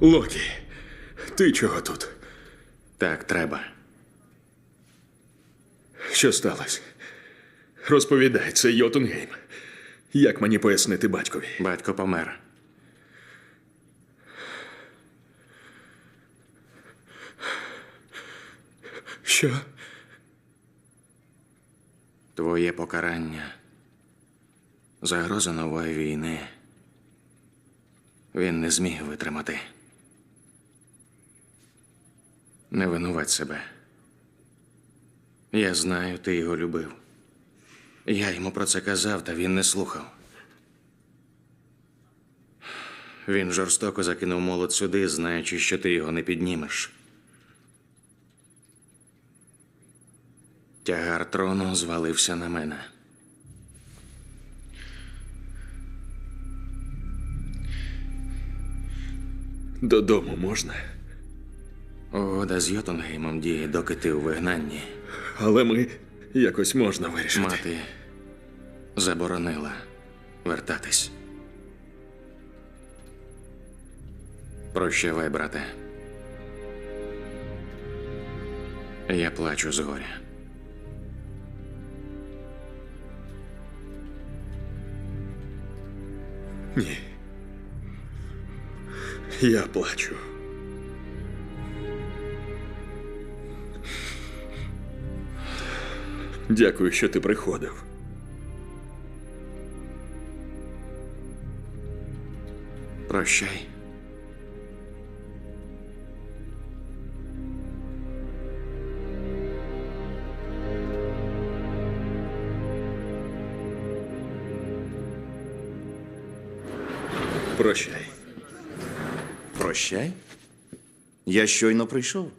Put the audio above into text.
Локі, ти чого тут? Так, треба. Що сталося? Розповідай, це Йотунгейм. Як мені пояснити батькові? Батько помер. Що? Твоє покарання. Загроза нової війни. Він не зміг витримати. Не винувать себе. Я знаю, ти його любив. Я йому про це казав, та він не слухав. Він жорстоко закинув молот сюди, знаючи, що ти його не піднімеш. Тягар трону звалився на мене. Додому можна? Угода з Йотунгеймом діє, доки ти у вигнанні. Але ми якось можна вирішити. Мати заборонила вертатись. Прощавай, брате. Я плачу з горя. Ні. Я плачу. Дякую, що ти приходив. Прощай. Прощай. Прощай. Я щойно прийшов.